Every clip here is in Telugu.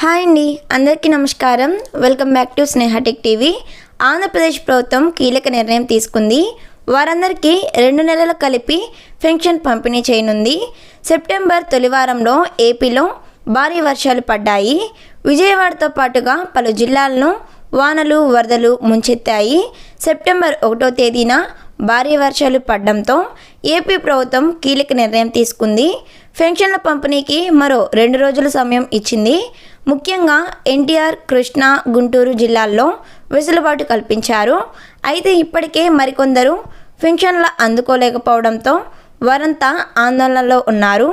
హాయ్ అండి అందరికీ నమస్కారం. Welcome back to Sneha Tech TV. Andhra Pradesh ప్రభుత్వం కీలక నిర్ణయం తీసుకుంది. వారందరికీ రెండు నెలలు కలిపి పెన్షన్ పంపిణీ చేయనుంది. సెప్టెంబర్ తొలివారంలో ఏపీలో భారీ వర్షాలు పడ్డాయి. విజయవాడతో పాటుగా పలు జిల్లాలను వానలు వరదలు ముంచెత్తాయి. సెప్టెంబర్ ఒకటో తేదీన భారీ వర్షాలు పడడంతో ఏపీ ప్రభుత్వం కీలక నిర్ణయం తీసుకుంది. పెన్షన్ల పంపిణీకి మరో రెండు రోజుల సమయం ఇచ్చింది. ముఖ్యంగా ఎన్టీఆర్ కృష్ణా గుంటూరు జిల్లాల్లో వెసులుబాటు కల్పించారు. అయితే ఇప్పటికే మరికొందరు పెన్షన్ల అందుకోలేకపోవడంతో వారంతా ఆందోళనలో ఉన్నారు.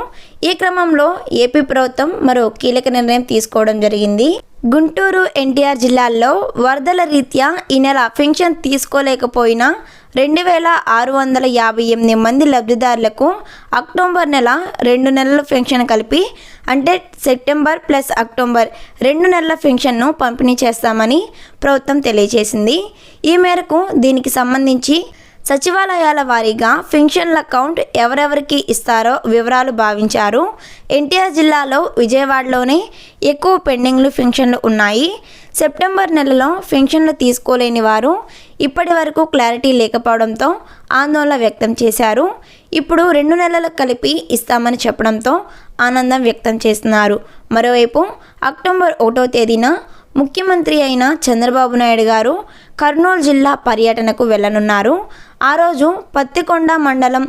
ఈ క్రమంలో ఏపీ ప్రభుత్వం మరో కీలక నిర్ణయం తీసుకోవడం జరిగింది. గుంటూరు ఎన్టీఆర్ జిల్లాల్లో వరదల రీత్యా ఈ నెల పెన్షన్ తీసుకోలేకపోయినా రెండు వేల ఆరు వందల యాభై ఎనిమిది మంది లబ్ధిదారులకు అక్టోబర్ నెల రెండు నెలల పెన్షన్ కలిపి అంటే సెప్టెంబర్ ప్లస్ అక్టోబర్ రెండు నెలల పెన్షన్ను పంపిణీ చేస్తామని ప్రభుత్వం తెలియజేసింది. ఈ మేరకు దీనికి సంబంధించి సచివాలయాల వారీగా పెన్షన్ల అకౌంట్ ఎవరెవరికి ఇస్తారో వివరాలు భావించారు. ఎన్టీఆర్ జిల్లాలో విజయవాడలోనే ఎక్కువ పెండింగ్లు పెన్షన్లు ఉన్నాయి. సెప్టెంబర్ నెలలో పెన్షన్లు తీసుకోలేని వారు ఇప్పటి వరకు క్లారిటీ లేకపోవడంతో ఆందోళన వ్యక్తం చేశారు. ఇప్పుడు రెండు నెలలు కలిపి ఇస్తామని చెప్పడంతో ఆనందం వ్యక్తం చేస్తున్నారు. మరోవైపు అక్టోబర్ ఒకటో తేదీన ముఖ్యమంత్రి అయిన చంద్రబాబు నాయుడు గారు కర్నూలు జిల్లా పర్యటనకు వెళ్ళనున్నారు. ఆ రోజు పత్తికొండ మండలం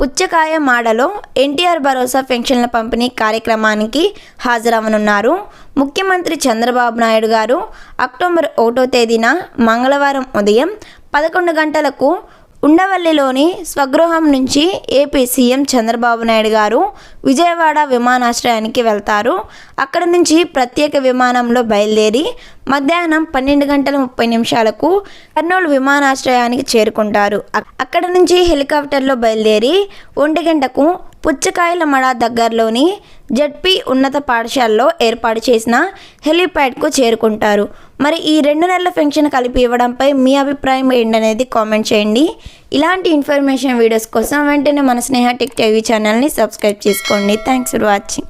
పుచ్చకాయ మాడలో ఎన్టీఆర్ భరోసా పెన్షన్ల పంపిణీ కార్యక్రమానికి హాజరవనున్నారు. ముఖ్యమంత్రి చంద్రబాబు నాయుడు గారు అక్టోబర్ ఒకటో తేదీన మంగళవారం ఉదయం పదకొండు గంటలకు ఉండవల్లిలోని స్వగృహం నుంచి ఏపీ సీఎం చంద్రబాబు నాయుడు గారు విజయవాడ విమానాశ్రయానికి వెళ్తారు. అక్కడ నుంచి ప్రత్యేక విమానంలో బయలుదేరి మధ్యాహ్నం పన్నెండు గంటల ముప్పై నిమిషాలకు కర్నూలు విమానాశ్రయానికి చేరుకుంటారు. అక్కడ నుంచి హెలికాప్టర్లో బయలుదేరి ఒంటి గంటకు పుచ్చకాయల మడ దగ్గరలోని జడ్పీ ఉన్నత పాఠశాలలో ఏర్పాటు చేసిన హెలీప్యాడ్కు చేరుకుంటారు. మరి ఈ రెండు నెలల పెన్షన్ కలిపి ఇవ్వడంపై మీ అభిప్రాయం ఏంటనేది కామెంట్ చేయండి. ఇలాంటి ఇన్ఫర్మేషన్ వీడియోస్ కోసం వెంటనే మన స్నేహ టెక్ టీవీ ఛానల్ని సబ్స్క్రైబ్ చేసుకోండి. Thanks for watching.